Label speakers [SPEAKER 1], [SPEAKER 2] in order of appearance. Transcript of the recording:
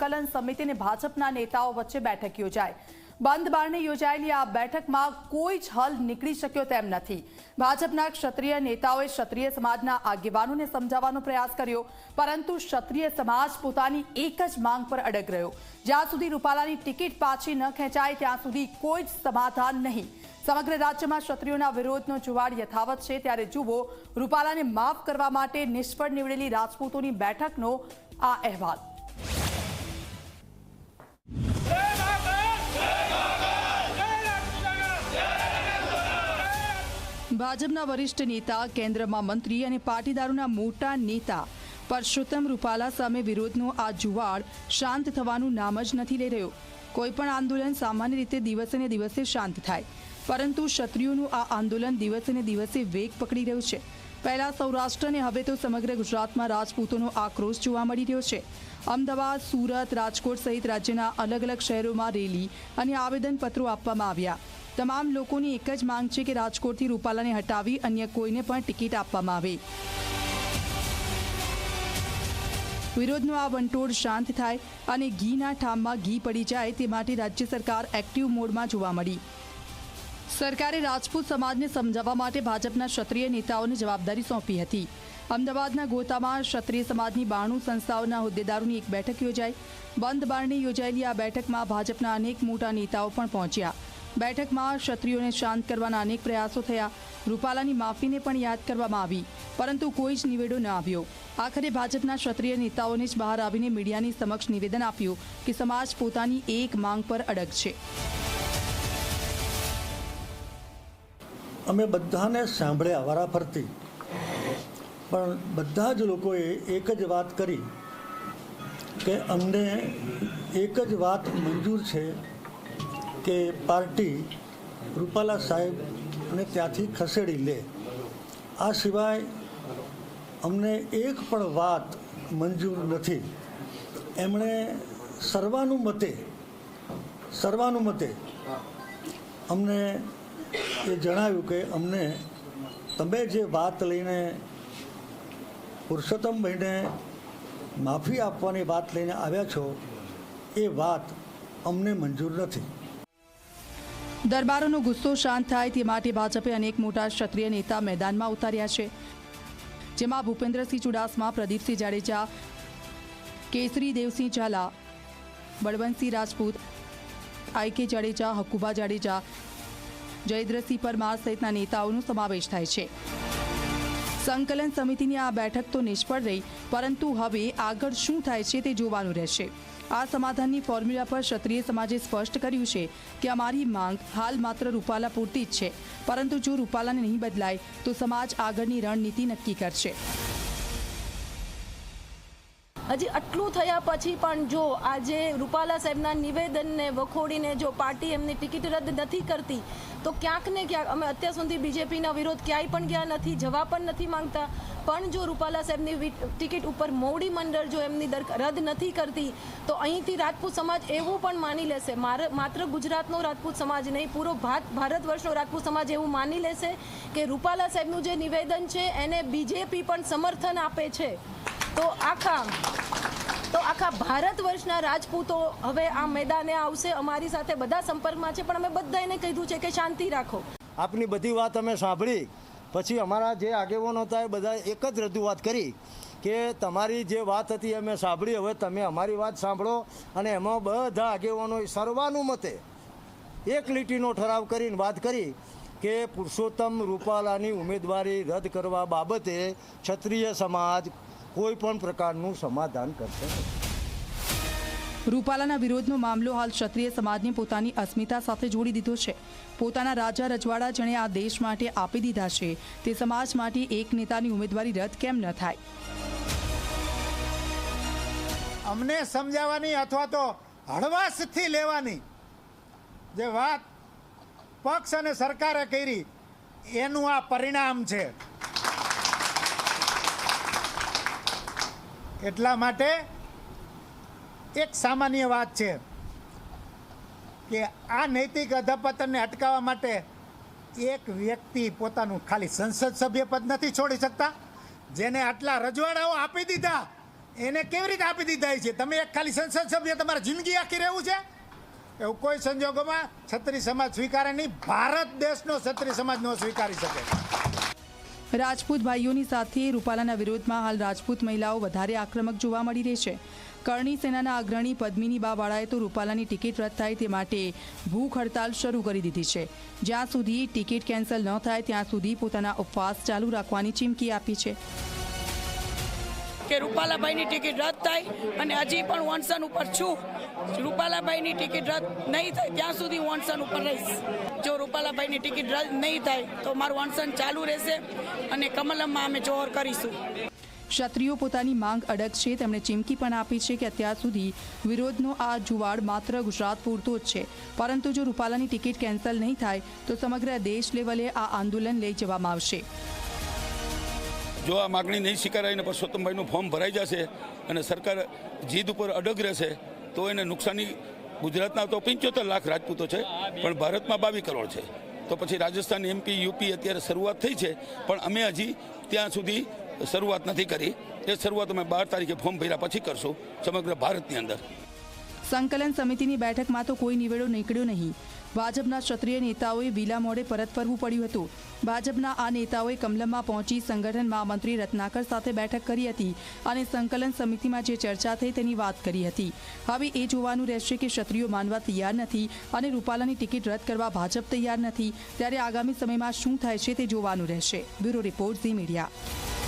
[SPEAKER 1] સંકલન સમિતિ ભાજપના નેતાઓ વચ્ચે બેઠક યોજાઈ. બંધ બારણે યોજાયેલી આ બેઠકમાં કોઈ જ હલ નીકળી શક્યો તેમ નથી. ભાજપના ક્ષત્રિય નેતાઓએ ક્ષત્રિય સમાજના આગેવાનોને સમજાવવાનો પ્રયાસ કર્યો, પરંતુ ક્ષત્રિય સમાજ પોતાની એક જ માંગ પર અડગ રહ્યો. જ્યાં સુધી રૂપાલાની ટિકિટ પાછી ન ખેંચાય, ત્યાં સુધી કોઈ જ સમાધાન નહીં. સમગ્ર રાજ્યમાં ક્ષત્રિયોના વિરોધનો જુવાળ યથાવત છે. ત્યારે જુઓ, રૂપાલાને માફ કરવા માટે નિષ્ફળ નીવડેલી રાજપૂતોની બેઠકનો આ અહેવાલ. ભાજપના વરિષ્ઠ નેતા, કેન્દ્રમાં મંત્રી અને પાટીદારોના મોટા નેતા પરસોત્તમ રૂપાલા સામે વિરોધનો આ જુવાળ શાંત થવાનું નામ જ નથી લઈ રહ્યો. કોઈ પણ આંદોલન સામાન્ય રીતે દિવસે ને દિવસે શાંત થાય, પરંતુ ક્ષત્રિયોનું આ આંદોલન દિવસે ને દિવસે વેગ પકડી રહ્યું છે. પહેલા સૌરાષ્ટ્ર અને હવે તો સમગ્ર ગુજરાતમાં રાજપૂતોનો આક્રોશ જોવા મળી રહ્યો છે. અમદાવાદ, સુરત, રાજકોટ સહિત રાજ્યના અલગ અલગ શહેરોમાં રેલી અને આવેદનપત્રો આપવામાં આવ્યા. તમામ લોકોની એક જ માંગ છે કે રાજકોટથી રૂપાલાને હટાવી અન્ય કોઈને પણ ટિકિટ આપવામાં આવે. વિરોધનો આ વંટોળ શાંત થાય અને ઘીના ઠામમાં ઘી પડી જાય તે માટે રાજ્ય સરકાર એક્ટિવ મોડમાં જોવા મળી. સરકારે રાજપૂત સમાજને સમજાવવા માટે ભાજપના ક્ષત્રિય નેતાઓને જવાબદારી સોંપી હતી. અમદાવાદના ગોતામાં ક્ષત્રિય સમાજની બાણું સંસ્થાઓના હોદ્દેદારોની એક બેઠક યોજાઈ. બંધ બારણે યોજાયેલી આ બેઠકમાં ભાજપના અનેક મોટા નેતાઓ પણ પહોંચ્યા. બેઠકમાં ક્ષત્રિયોને શાંત કરવાના અનેક પ્રયાસો થયા. રૂપાલાની માફીને પણ યાદ કરવામાં આવી, પરંતુ કોઈ જ નિવેડો ન આવ્યો. આખરે ભાજપના ક્ષત્રિય નેતાઓને જ બહાર આવીને મીડિયાની સમક્ષ નિવેદન આપ્યું કે સમાજ પોતાની એક માંગ પર અડગ છે.
[SPEAKER 2] અમે બધાને સાંભળ્યા વારાફરતી પણ બધા જ લોકોએ એક જ વાત કરી કે અમને એક જ વાત મંજૂર છે કે પાર્ટી રૂપાલા સાહેબને ત્યાંથી ખસેડી લે. આ સિવાય અમને એક પણ વાત મંજૂર નથી. એમણે સર્વાનુમતે સર્વાનુમતે અમને એ જણાવ્યું કે અમને તમે જે વાત લઈને પુરુષોત્તમભાઈને માફી આપવાની વાત લઈને આવ્યા છો, એ વાત અમને મંજૂર નથી.
[SPEAKER 1] દરબારોનો ગુસ્સો શાંત થાય તે માટે ભાજપે અનેક મોટા ક્ષત્રિય નેતા મેદાનમાં ઉતાર્યા છે. જેમાં ભૂપેન્દ્રસિંહ ચુડાસમા, પ્રદીપસિંહ જાડેજા, કેસરી દેવસિંહ ઝાલા, બળવંતસિંહ રાજપૂત, આઈ કે જાડેજા હકુબા જાડેજા, જયેન્દ્રસિંહ પરમાર સહિતના નેતાઓનો સમાવેશ થાય છે. સંકલન સમિતિની આ બેઠક તો નિષ્ફળ રહી, પરંતુ હવે આગળ શું થાય છે તે જોવાનું રહેશે. આ સમાધાનની ફોર્મ્યુલા પર ક્ષત્રિય સમાજે સ્પષ્ટ કર્યું છે કે અમારી માંગ હાલ માત્ર રૂપાલા પૂરતી જ છે, પરંતુ જો રૂપાલાને નહીં બદલાય, તો સમાજ આગળની રણનીતિ નક્કી કરશે.
[SPEAKER 3] હજી આટલું થયા પછી પણ જો આજે રૂપાલા સાહેબના નિવેદનને વખોડીને જો પાર્ટી એમની ટિકિટ રદ નથી કરતી, તો ક્યાંક ને ક્યાંક, અમે અત્યાર સુધી બીજેપીના વિરોધ ક્યાંય પણ ગયા નથી જવા પણ નથી માંગતા. પણ જો રૂપાલા સાહેબની ટિકિટ ઉપર મોવડી મંડળ જો એમની રદ નથી કરતી, તો અહીંથી રાજપૂત સમાજ એવું પણ માની લેશે. માત્ર ગુજરાતનો રાજપૂત સમાજ નહીં, પૂરો ભારત ભારત વર્ષનો રાજપૂત સમાજ એવું માની લેશે કે રૂપાલા સાહેબનું જે નિવેદન છે, એને બીજેપી પણ સમર્થન આપે છે. તો આખા તો આખા ભારત વર્ષના રાજપૂતો હવે આ મેદાને આવશે, અમારી સાથે બધા સંપર્કમાં છે, પણ અમે બધા એને કીધું છે કે શાંતિ રાખો.
[SPEAKER 4] આપની બધી વાત અમે સાંભળી. પછી અમારા જે આગેવાનો હતા એ બધા એક જ રજૂઆત કરી કે તમારી જે વાત હતી અમે સાંભળી, હવે તમે અમારી વાત સાંભળો અને એમાં બધા આગેવાનો સર્વાનુમતે એક લીટીનો ઠરાવ કરીને વાત કરી કે પુરુષોત્તમ રૂપાલાની ઉમેદવારી રદ કરવા બાબતે ક્ષત્રિય સમાજ કોઈ પણ પ્રકારનું સમાધાન કરશે
[SPEAKER 1] રૂપાલાના વિરોધનો મામલો હાલ ક્ષત્રિય સમાજને પોતાની અસ્મિતા સાથે જોડી દીધો છે. પોતાના રાજા રજવાડા જેણે આ દેશ માટે આપી દીધા છે. તે સમાજ માટે એક નેતાની ઉમેદવારી રદ કેમ ન થાય?
[SPEAKER 5] અમને સમજાવવાની અથવા તો હળવાશથી લેવાની જે વાત પક્ષ અને સરકારે કરી એનું આ પરિણામ છે. એટલા માટે એક સામાન્ય વાત છે કે આ નૈતિક અધપતનને અટકાવવા માટે એક વ્યક્તિ પોતાનું ખાલી સંસદ સભ્ય પદ નથી છોડી શકતા, જેને આટલા રજવાડાઓ આપી દીધા, એને કેવી રીતે આપી દીધા છે? તમે એક ખાલી સંસદ સભ્ય તમારા જિંદગી આખી રહેવું છે? એવું કોઈ સંજોગોમાં છત્રી સમાજ સ્વીકારે નહીં, ભારત દેશનો છત્રી સમાજ ન સ્વીકારી શકે.
[SPEAKER 1] રાજપૂત ભાઈઓની સાથે રૂપાલાના વિરોધમાં હાલ રાજપૂત મહિલાઓ વધારે આક્રમક જોવા મળી રહી છે. કરણી સેનાના અગ્રણી પદ્મિની બાવાળાએ તો રૂપાલાની ટિકિટ રદ થાય તે માટે ભૂખ હડતાલ શરૂ કરી દીધી છે. જ્યાં સુધી ટિકિટ કેન્સલ ન થાય ત્યાં સુધી પોતાના ઉપવાસ ચાલુ રાખવાની ચીમકી આપી છે.
[SPEAKER 6] કે રૂપાલાભાઈની ટિકિટ રદ થાય અને હજી પણ હું ઉપર છું. રૂપાલાભાઈની ટિકિટ રદ નહીં થાય, ત્યાં સુધી વોનસન ઉપર રહીશ. જો રૂપાલાભાઈની ટિકિટ રદ નહીં થાય, તો મારું અનશન ચાલુ રહેશે અને કમલમમાં અમે જોહર કરીશું.
[SPEAKER 1] ક્ષત્રિયો પોતાની માંગ અડગ છે તેમણે ચીમકી પણ આપી છે કે અત્યાર સુધી વિરોધનો આ જુવાડ માત્ર ગુજરાત પૂરતો જ છે. પરંતુ જો રૂપાલાની ટિકિટ કેન્સલ નહીં થાય, તો સમગ્ર દેશ લેવલે આ આંદોલન લઈ જવામાં આવશે.
[SPEAKER 7] જો આ માગણી નહીં સ્વીકારાય અને પરસોત્તમભાઈનું ફોર્મ ભરાઈ જશે અને સરકાર જીદ ઉપર અડગ રહેશે, તો એને નુકસાની ગુજરાતના તો પંચોતેર લાખ રાજપૂતો છે, પણ ભારતમાં બાવીસ કરોડ છે. તો પછી રાજસ્થાન એમપી યુપી અત્યારે શરૂઆત થઈ છે, પણ અમે હજી ત્યાં સુધી શરૂઆત નથી કરી. એ શરૂઆત અમે બાર તારીખે ફોર્મ ભર્યા પછી કરશું, સમગ્ર ભારતની અંદર.
[SPEAKER 1] સંકલન સમિતિની બેઠકમાં તો કોઈ નિવેડો નીકળ્યો નહીં. ભાજપના ક્ષત્રિય નેતાઓએ વિલા મોડે પરત ફરવું પડ્યું હતું. ભાજપના આ નેતાઓએ કમલમમાં પહોંચી સંગઠન મહામંત્રી રત્નાકર સાથે બેઠક કરી હતી અને સંકલન સમિતિમાં જે ચર્ચા થઈ તેની વાત કરી હતી. હવે એ જોવાનું રહેશે કે ક્ષત્રિયો માનવા તૈયાર નથી અને રૂપાલાની ટિકિટ રદ કરવા ભાજપ તૈયાર નથી. ત્યારે આગામી સમયમાં શું થાય છે તે જોવાનું રહેશે. Bureau report Zee Media.